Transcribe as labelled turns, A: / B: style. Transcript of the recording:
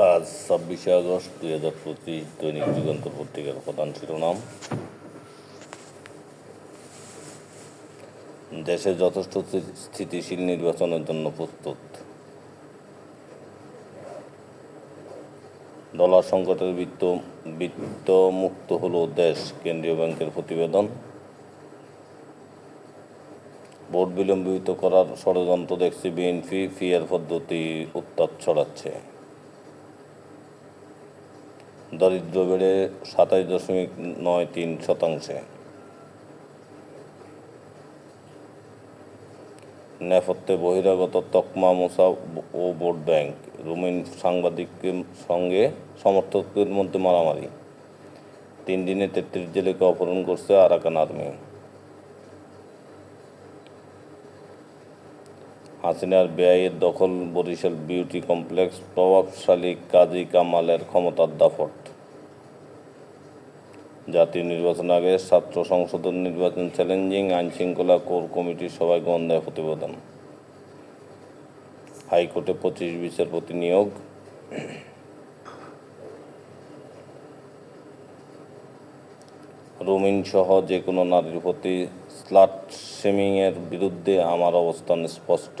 A: আজ ছাব্বিশে আগস্ট দুই হাজার পঁচিশ দৈনিক যুগান্তর পত্রিকার প্রধান শিরোনাম। দেশে যথেষ্ট স্থিতিশীল নির্বাচনের জন্য প্রস্তুত। ডলার সংকটের বৃত্ত বৃত্ত মুক্ত হল দেশ, কেন্দ্রীয় ব্যাংকের প্রতিবেদন। ভোট বিলম্বিত করার ষড়যন্ত্র দেখছে বিএনপি ফিয়ার পদ্ধতি উত্তাপ ছড়াচ্ছে। দারিদ্র বেড়ে সাতাশ দশমিক নয় তিন শতাংশে। নেপথ্যে বহিরাগত তকমা মোসা ও ভোট ব্যাংক, রুমিন সাংবাদিকের সঙ্গে সমর্থকদের মধ্যে মারামারি। তিন দিনে তেত্রিশ জেলেকে অপহরণ করছে আরাকান আর্মি। হাসিনার ব্যয়ের দখল বরিশাল বিউটি কমপ্লেক্স, প্রভাবশালী কাজী কামালের ক্ষমতার দাফট জাতীয় নির্বাচন আগে ছাত্র সংশোধন নির্বাচন চ্যালেঞ্জিং আইনশৃঙ্খলা কোর কমিটির সভায় গন্ধায় প্রতিবেদন। হাইকোর্টে পঁচিশ বিচারপতি নিয়োগ। রুমিন সহ যে কোনো নারীর প্রতি স্লাট শেমিংয়ের বিরুদ্ধে আমার অবস্থান স্পষ্ট।